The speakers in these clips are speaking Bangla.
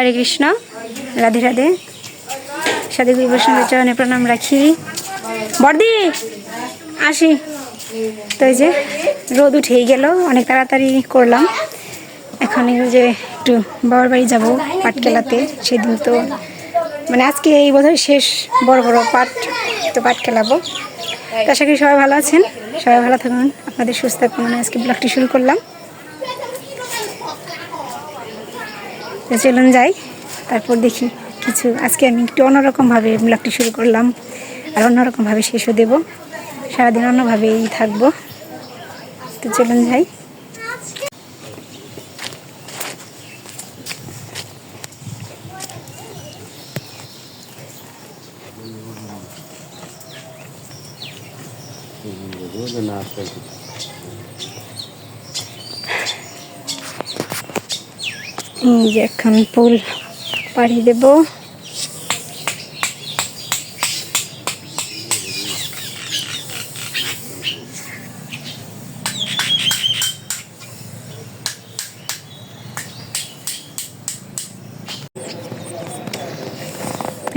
হরে কৃষ্ণ, রাধে রাধে। সাধু বৈষ্ণবের চরণে প্রণাম রাখি। বর্দি আসি। তো যে রোদ উঠেই গেল, অনেক তাড়াতাড়ি করলাম। এখন যে একটু বাবার বাড়ি যাব পাটকেলাতে, সেদিন তো মানে আজকে এই বোধহয় শেষ বড় বড় পাট তো পাট খেলাবো তো আশা করি সবাই ভালো আছেন, সবাই ভালো থাকুন, আপনাদের সুস্থ কামনা আজকে ব্লগটি শুরু করলাম। তো চলুন যাই। তারপর দেখি কিছু। আজকে আমি একটু অন্যরকমভাবে ব্লগটি শুরু করলাম। আর অন্যরকমভাবে শেষও দেবো। সারাদিন অন্যভাবেই থাকব। তো চলুন যাই। যে এখন পুল পাড়ি দেব।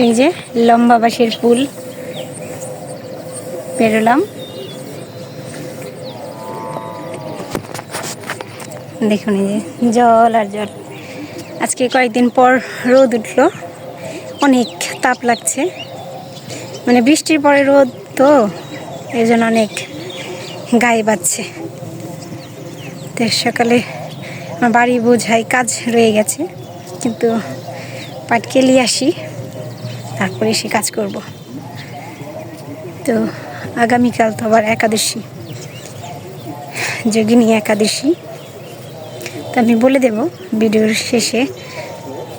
এই যে লম্বা বাঁশের পুল পেরোলাম। দেখুন এই যে জল আর জল। আজকে কয়েকদিন পর রোদ উঠল। অনেক তাপ লাগছে। মানে বৃষ্টির পরে রোদ তো, এই জন্য অনেক গায়ে বাজছে। তো সকালে আমার বাড়ি বোঝাই কাজ রয়ে গেছে, কিন্তু পাটকেলি আসি, তারপরে সে কাজ করব। তো আগামীকাল তো আবার একাদশী। যোগিনী একাদশী। তো আমি বলে দেব ভিডিওর শেষে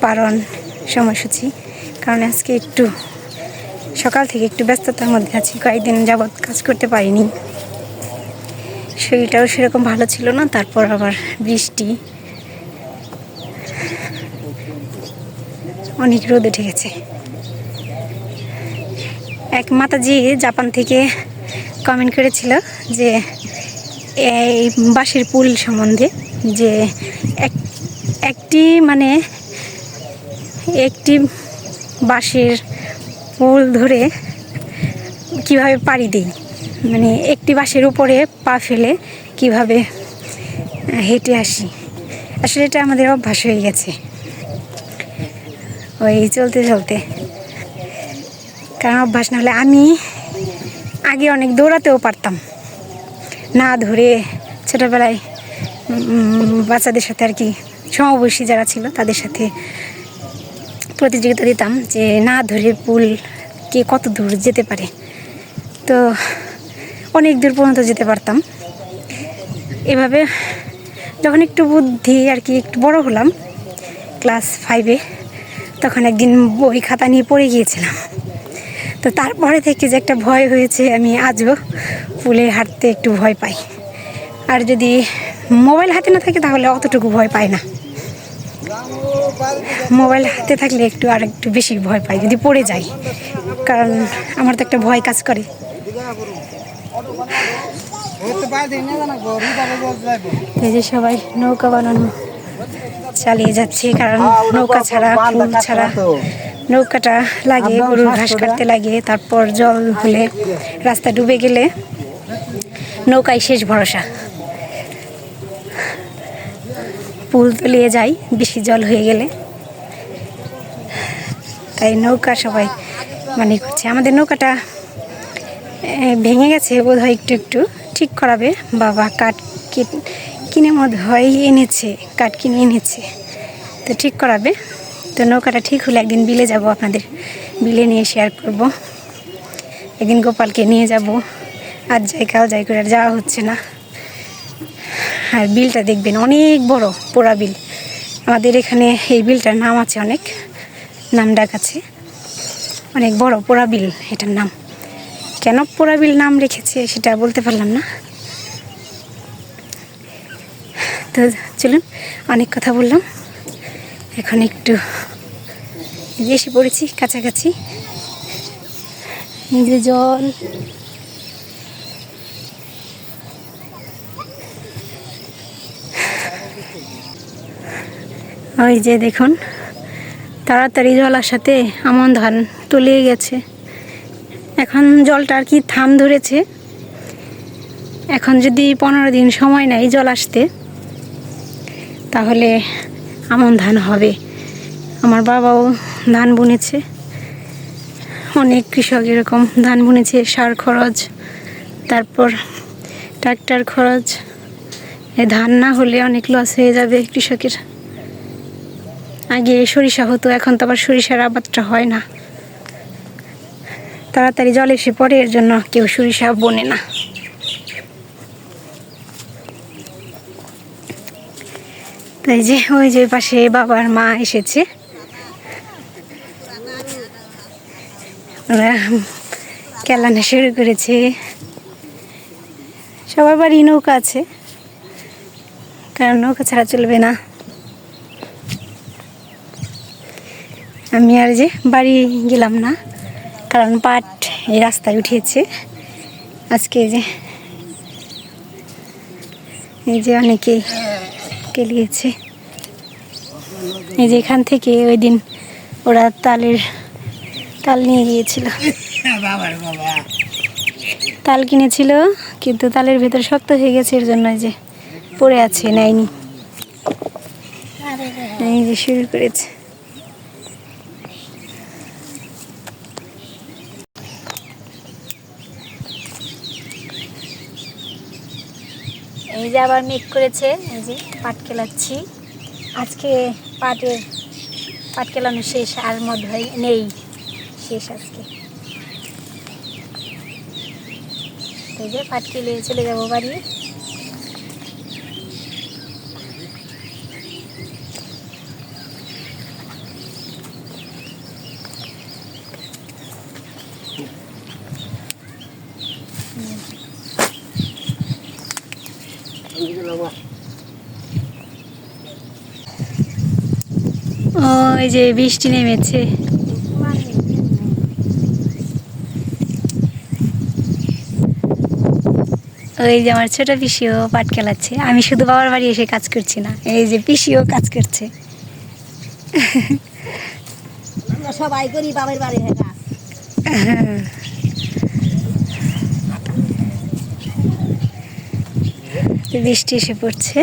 পালন সময়সূচি, কারণ আজকে একটু সকাল থেকে একটু ব্যস্ততার মধ্যে আছি, কয়েকদিন যাবৎ কাজ করতে পারিনি। শরীরটাও সেরকম ভালো ছিল না, তারপর আবার বৃষ্টি। অনেক রোদ উঠে গেছে। এক মাতাজি জাপান থেকে কমেন্ট করেছিল যে এই বাঁশের পুল সম্বন্ধে যে এক একটি মানে একটি বাঁশের পুল ধরে কীভাবে পাড়ি দিই? মানে একটি বাঁশের উপরে পা ফেলে কীভাবে হেঁটে আসি? আসলে এটা আমাদের অভ্যাস হয়ে গেছে। ওই চলতে চলতে। কারণ অভ্যাস না হলে আমি আগে অনেক দৌড়াতেও পারতাম। না ধরে ছোটোবেলায় বাচ্চাদের সাথে আর কি সমবয়সী যারা ছিল তাদের সাথে প্রতিযোগিতা দিতাম যে না ধরে পুল কে কত দূর যেতে পারে। তো অনেক দূর পর্যন্ত যেতে পারতাম। এভাবে যখন একটু বুদ্ধি আর কি একটু বড় হলাম, ক্লাস ফাইভে তখন একদিন বই খাতা নিয়ে পড়ে গিয়েছিলাম। তো তারপরে থেকে যে একটা ভয় হয়েছে, আমি আজও পুলে হাঁটতে একটু ভয় পাই। আর যদি মোবাইল হাতে না থাকে তাহলে অতটুকু ভয় পাই না। মোবাইল হাতে থাকলে একটু আর একটু বেশি ভয় পাই, যদি পড়ে যাই। কারণ আমার তো একটা ভয় কাজ করে। এই যে সবাই নৌকা বানানো চালিয়ে যাচ্ছে, কারণ নৌকা ছাড়া ছাড়া নৌকাটা লাগে গরুর ঘাস কাটতে লাগে তারপর জল হলে রাস্তা ডুবে গেলে নৌকায় শেষ ভরসা। পুল তলিয়ে যায় বেশি জল হয়ে গেলে। তাই নৌকা সবাই মানে করছে। আমাদের নৌকাটা ভেঙে গেছে বোধ হয় একটু একটু। ঠিক করাবে। বাবা কাঠ কিনে মত হয় এনেছে কাঠ কিনে এনেছে। তো ঠিক করাবে। তো নৌকাটা ঠিক হলে একদিন বিলে যাব আপনাদের। বিলে নিয়ে শেয়ার করব। একদিন গোপালকে নিয়ে যাব। আজ যাই কাল যাই করে আর যাওয়া হচ্ছে না। আর বিলটা দেখবেন, অনেক বড়, পোড়া বিল। আমাদের এখানে এই বিলটার নাম আছে অনেক, নাম ডাক আছে। অনেক বড় পোড়া বিল এটার নাম। কেন পোড়া বিল নাম রেখেছে সেটা বলতে পারলাম না। তো চলুন, অনেক কথা বললাম। এখন একটু এসে পড়েছি, কাছাকাছি। যে জল। ওই যে দেখুন, তাড়াতাড়ি জল আসাতে আমন ধান তলিয়ে গেছে। এখন জলটা আর কি থাম ধরেছে। এখন যদি পনেরো দিন সময় নেয় জল আসতে, তাহলে আমন ধান হবে। আমার বাবাও ধান বুনেছে। অনেক কৃষক এরকম ধান বুনেছে, সার খরচ, তারপর ট্রাক্টর খরচ। এই ধান না হলে অনেক লস হয়ে যাবে কৃষকের। আগে সরিষা হতো, এখন তো আবার সরিষার আবাদটা হয় না। তাড়াতাড়ি জল এসে পড়ে, এর জন্য কেউ সরিষা বোনে না। তাই যে, ওই যে পাশে বাবার মা এসেছে। ওরা কেলানো শুরু করেছে। সবার বাড়ি নৌকা আছে। কারণ নৌকা ছাড়া চলবে না। আমি আর যে বাড়ি গেলাম না, কারণ পাট এই রাস্তায় উঠিয়েছে। আজকে যে, এই যে অনেকেই কেলিয়েছে এই যে এখান থেকে ওই দিন ওরা তালের তাল নিয়ে গিয়েছিল। তাল কিনেছিল, কিন্তু তালের ভেতর শক্ত হয়ে গেছে, এর জন্য যে পড়ে আছে, নেয়নি। এই যে শুরু করেছে এই যে আবার মেঘ করেছে, এই যে পাট কেলাচ্ছি। আজকে পাটে, পাট কেলানো শেষ, আর মধ্যে নেই, শেষ আজকে। এই যে পাট কেলে চলে যাব বাড়ি। ও এই যে বৃষ্টি নেমেছে। ওই যে আমার ছোট পিসিও পাট খেলাচ্ছে। আমি শুধু বাবার বাড়ি এসে কাজ করছি না এই যে পিসিও কাজ করছে। আমরা সবাই করি বাবার বাড়ি হয়ে কাজ বৃষ্টি এসে পড়ছে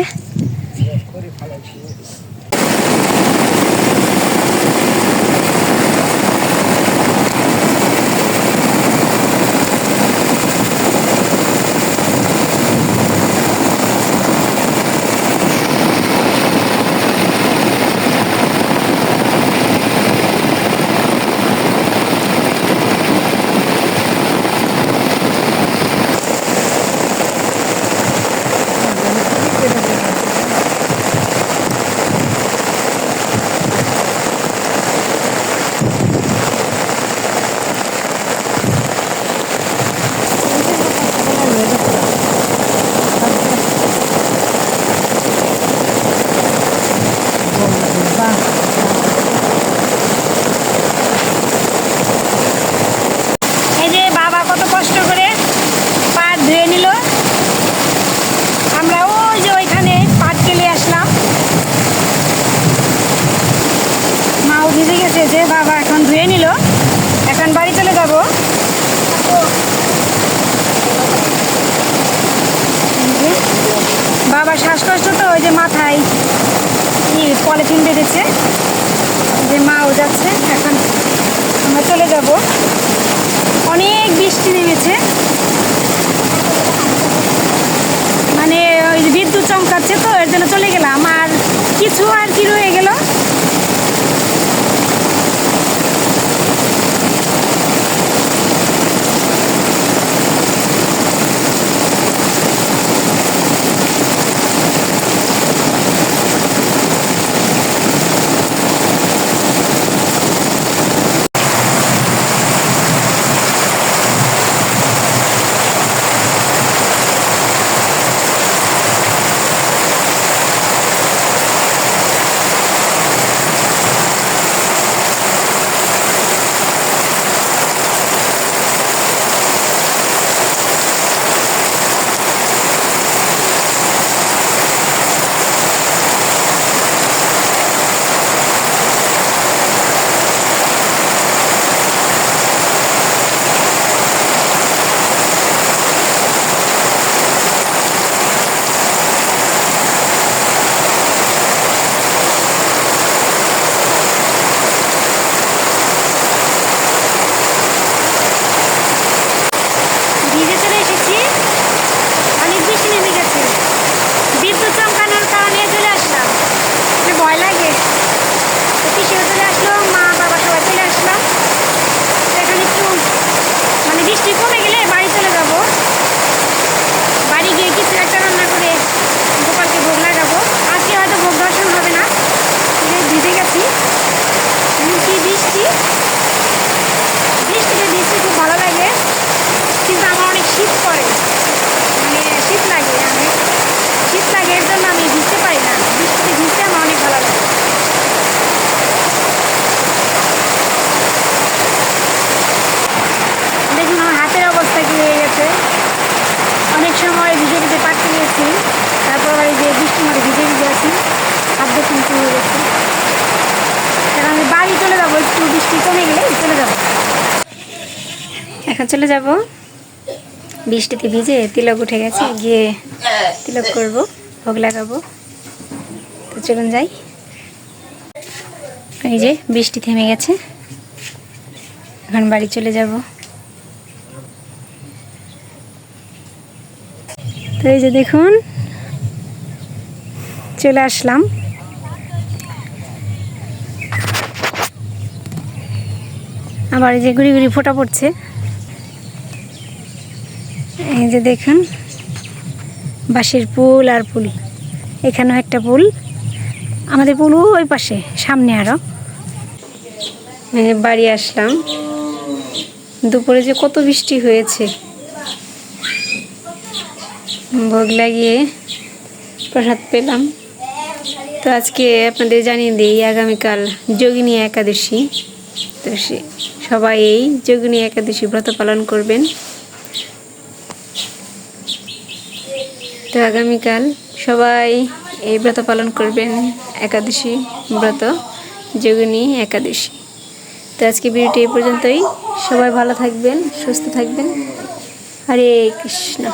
এই যে বাবা কত কষ্ট করে পাট ধুয়ে নিল আমরা ওই যে ওইখানে পাট কেলে আসলাম মাও ভিজে গেছে, যে বাবা এখন ধুয়ে নিল, এখন বাড়ি চলে যাব। বাবার শ্বাসকষ্ট তো, ওই যে মাথায় ই পলিথিন বেঁধেছে যে মাও যাচ্ছে, এখন আমরা চলে যাব। অনেক বৃষ্টি নেমেছে। মানে ওই বিদ্যুৎ চমকাচ্ছে তো, এর জন্য চলে গেলাম। এখন চলে যাব। বৃষ্টিতে ভিজে তিলক উঠে গেছে, গিয়ে তিলক করব, ভোগ লাগাবো। তো চলুন যাই। এই যে বৃষ্টি থেমে গেছে। এখন বাড়ি চলে যাব। তো এই যে দেখুন, চলে আসলাম। আবার এই যে ঘুরি ঘুরি ফোটা পড়ছে। এই যে দেখুন, বাঁশের পুল আর পুল। এখানেও একটা পুল। আমাদের পুল ওই পাশে, সামনে আরও বাড়ি আসলাম। দুপুরে যে কত বৃষ্টি হয়েছে। ভোগ লাগিয়ে প্রসাদ পেলাম। তো আজকে আপনাদের জানিয়ে দিই, আগামীকাল যোগিনী একাদশী। তো সবাই এই যোগিনী একাদশী ব্রত পালন করবেন। তো আগামীকাল সবাই এই ব্রত পালন করবেন, একাদশী ব্রত, যোগিনী একাদশী। তো আজকে ভিডিওটি এই পর্যন্তই। সবাই ভালো থাকবেন, সুস্থ থাকবেন। হরে কৃষ্ণ।